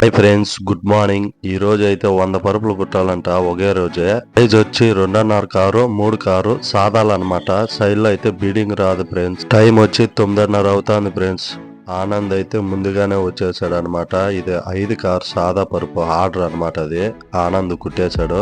Hi friends good morning ఈ రోజు అయితే వంద పరుపులు కుట్టాలంట ఒకే రోజే. సైజ్ వచ్చి రెండున్నర కారు మూడు కారు సాదాలన్నమాట. సైడ్లో అయితే బీడింగ్ రాదు ఫ్రెండ్స్ టైం వచ్చి తొమ్మిదిన్నర అవుతుంది ఫ్రెండ్స్ ఆనంద్ అయితే ముందుగానే వచ్చేసాడు అనమాట ఇది ఐదు కార్ సాదా పరుపు ఆర్డర్ అన్నమాట అది. ఆనంద్ కుట్టేశాడు.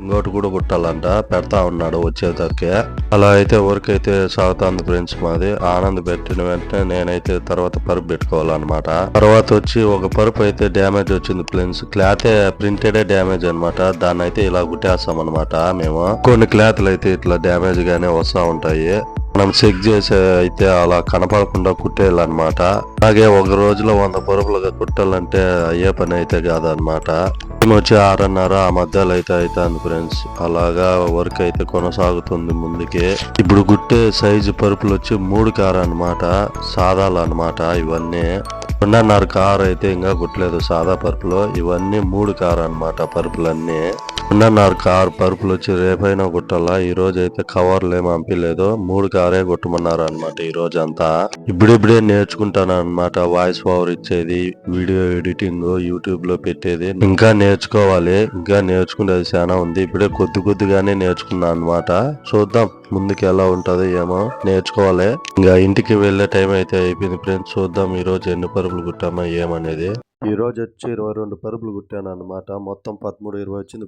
ఇంకోటి కూడా కుట్టాలంట పెడతా ఉన్నాడు వచ్చేదక్కే అలా అయితే వర్క్ అయితే సాగుతుంది ఫ్రెండ్స్ మాది. ఆనంద్ పెట్టిన వెంటనే నేనైతే తర్వాత పరుపు పెట్టుకోవాలన్నమాట. తర్వాత వచ్చి ఒక పరుపు అయితే డ్యామేజ్ వచ్చింది ఫ్రెండ్స్. క్లాత్ ప్రింటెడ్ డ్యామేజ్ అన్నమాట. దాన్ని అయితే ఇలా కుట్టేస్తాం అనమాట మేము. కొన్ని క్లాత్లు అయితే ఇట్లా డ్యామేజ్ గానే వస్తా ఉంటాయి. మనం చెక్ చేసే అయితే అలా కనపడకుండా కుట్టేయాలన్నమాట. అలాగే ఒక రోజులో వంద పరుపులుగా కుట్టాలంటే అయ్యే పని అయితే కాదనమాట టైం వచ్చి ఆరున్నర ఆ మధ్యలో అయితే అవుతుంది ఫ్రెండ్స్. అలాగా వర్క్ అయితే కొనసాగుతుంది ముందుకి. ఇప్పుడు కుట్టే సైజు పరుపులు వచ్చి మూడు కారు అనమాట సాదాలు అనమాట ఇవన్నీ. రెండున్నర కారు అయితే ఇంకా కుట్టలేదు సాదా పరుపులో. ఇవన్నీ మూడు కారు అనమాట పరుపులన్నీ. రెండున్నర కారు పరుపులు వచ్చి రేపైనా కుట్టాలా? ఈ రోజు అయితే కవర్లు ఏమి పంపించలేదు మూడు కారే కొట్టమన్నారు అనమాట ఈ రోజు అంతా ఇప్పుడిప్పుడే నేర్చుకుంటాను అనమాట వాయిస్ ఓవర్ ఇచ్చేది వీడియో ఎడిటింగ్ యూట్యూబ్లో పెట్టేది. ఇంకా నేర్చుకోవాలి. ఇంకా నేర్చుకునేది చాలా ఉంది. ఇప్పుడే కొద్ది కొద్దిగానే నేర్చుకున్నాను అనమాట చూద్దాం ముందుకు ఎలా ఉంటది ఏమో. నేర్చుకోవాలి. ఇంకా ఇంటికి వెళ్ళే టైం అయితే అయిపోయింది ఫ్రెండ్స్. చూద్దాం ఈ రోజు ఎన్ని పరుపులు కుట్టామా ఏమనేది. ఈ రోజు వచ్చి ఇరవై రెండు పరుపులు కుట్టాను అనమాట మొత్తం పదమూడు ఇరవై వచ్చింది.